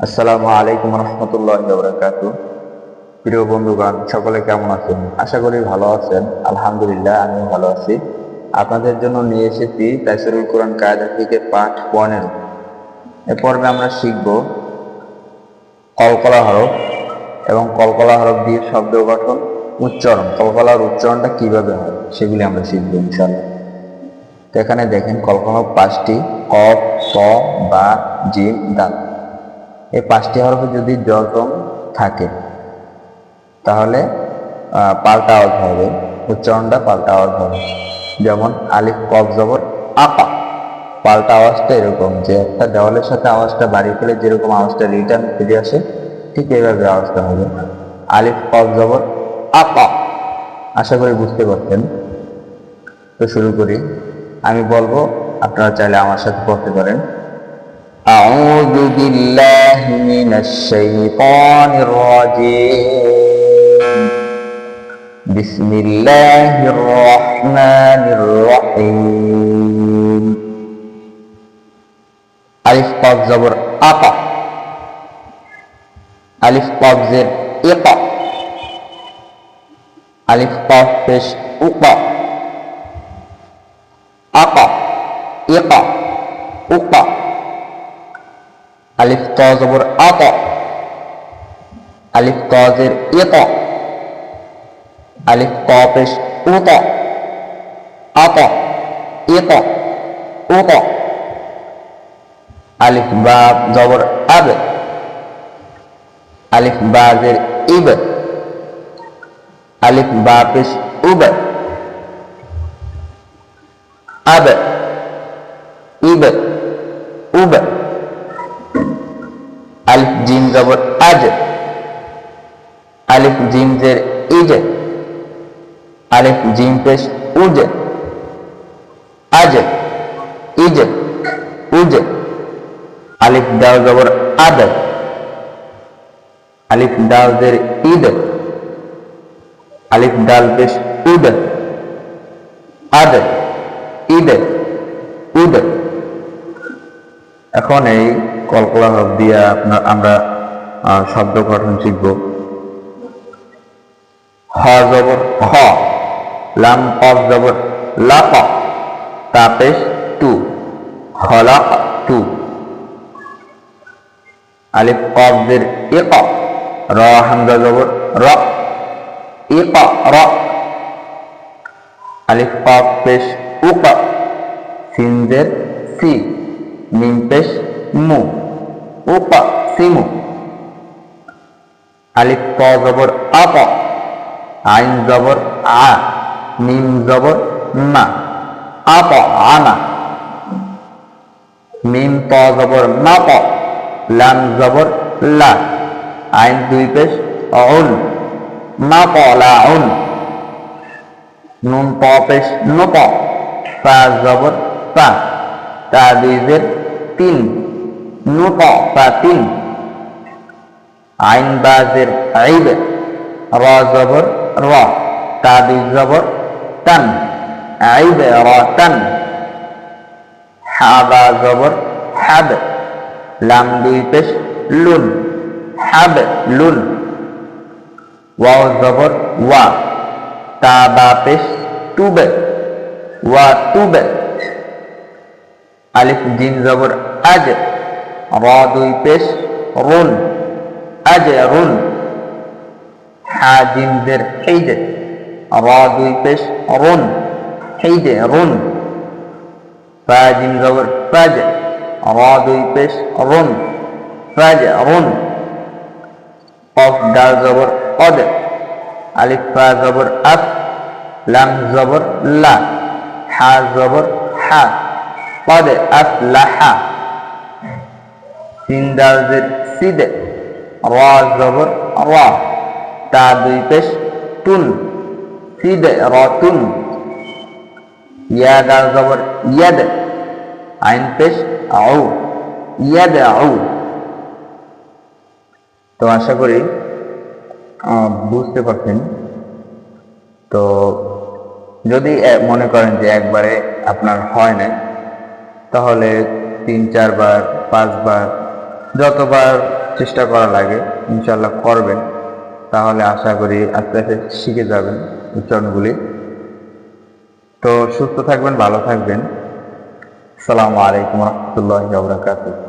আসসালামু আলাইকুম রহমতুল্লাহ বরকাত প্রিয় বন্ধুগণ, সকলে কেমন আছেন? আশা করি ভালো আছেন। আলহামদুলিল্লাহ আমি ভালো আছি। আপনাদের জন্য নিয়ে এসেছি তাইসরুল কোরআন কায়দা থেকে পাঠ পনেরো। এ পর্বে আমরা শিখব কলকলা হরফ এবং কলকলা হরফ দিয়ে শব্দ গঠন, উচ্চারণ। কলকলার উচ্চারণটা কীভাবে হয় সেগুলি আমরা শিখব ইনশাল্লাহ তো এখানে দেখেন কলকলা পাঁচটি কফ, স, বা জিম দাল এই পাঁচটি হরফে যদি জজম থাকে, তাহলে পাল্টা আওয়াজ হবে, উচ্চারণটা পাল্টা আওয়াজ হবে। যেমন আলিফ, কফ, জবর আপা পাল্টা আওয়াজটা এরকম যে একটা দেওয়ালের সাথে আওয়াজটা বাড়িয়ে ফেলে যেরকম আওয়াজটা রিটার্ন ফিরে আসে, ঠিক এইভাবে আওয়াজটা হবে। আলিফ, কফ, জবর আপা আশা করি বুঝতে পারতেন তো শুরু করি। আমি বলব, আপনারা চাইলে আমার সাথে পড়তে পারেন। أعوذ بالله من الشيطان الرجيم. بسم الله الرحمن الرحيم. ألف قاف زبر أقا ألف قاف زر إقا ألف قاف بش أقا أقا আলিফ ত জবর আত আলিফ ত জের ইত আলিফ ক পেশ উত আত ইত উত আলিফ বা জবর আব আলিফ বা জের ইব আলিফ বা পেশ উব আব ইব উব আলিফ জিম জবর আজ। আলিফ, জিম জের ইজ। আলিফ, জিম, পেশ, উজ। আজ, ইজ, উজ। আলিফ, দাও, জবর আদ আলিফ, দাও, জের, ঈদ। আলিফ, দাল, পেশ, উদ। আদ, ঈদ, উদ। এখন এই কলকলা দিয়ে আপনার আমরা শব্দ গঠন শিখব। হ জবর খ লাম, কফ, জবর। তাপেশ টু খলাক টু আলিফ, কফ দের ইক র, হামজা, জবর। র। ইক র। আলিফ, কফ, পেশ উক সিনজের সি। মিম, পেশ, মু। উপা সিমু আলিফ ক জবর আপ আইন জবর, আ। মিম জবর, মা। আপ আনা মিম ত জবর, মা, প। লাম জবর, লা। আইন দুই পেশ, অউন। মা, প, লা, উন। নুন, প পেশ, নু, প। পা জবর, পা। তা দুই জের, তিন। নুপ পা, তিন। আইন বাজের আইব, র জবর র তা দুই জবর তান, আইব র তান, হাবা জবর হাব, লাম দুই পেশ লুন, হাব লুন, ওয়াও জবর ওয়া, তা বা পেশ টুবে, ওয়া টুবে, আলিফ জিম জবর আজ র দুই পেশ রুন আজ রুন হা জিম জের হেইদে র দুই পেশ রুন হেইদে রুন ফা জিম জবর ফাজ র দুই পেশ রুন ফাজ রুন কফ ডাল জবর কদ আলিফ ফা জবর আফ লাম জবর লা হা জবর হা قد أفلح সিন্দাল জের সিদ র জবর তা দুই পেশ তুন সিদ রতুন ইয়া দাল জবর ইয়াদ আইন পেশ আউ ইয়াদ আউ তো আশা করি বুঝতে পারছেন। তো যদি মনে করেন যে একবারে আপনার হয় না তাহলে তিন, চারবার, পাঁচবার, যতবার চেষ্টা করা লাগে ইনশাল্লাহ করবেন। তাহলে আশা করি আস্তে আস্তে শিখে যাবেন উচ্চারণগুলি। তো সুস্থ থাকবেন, ভালো থাকবেন। সালামু আলাইকুম রহমতুল্লাহ বরকাতুহ।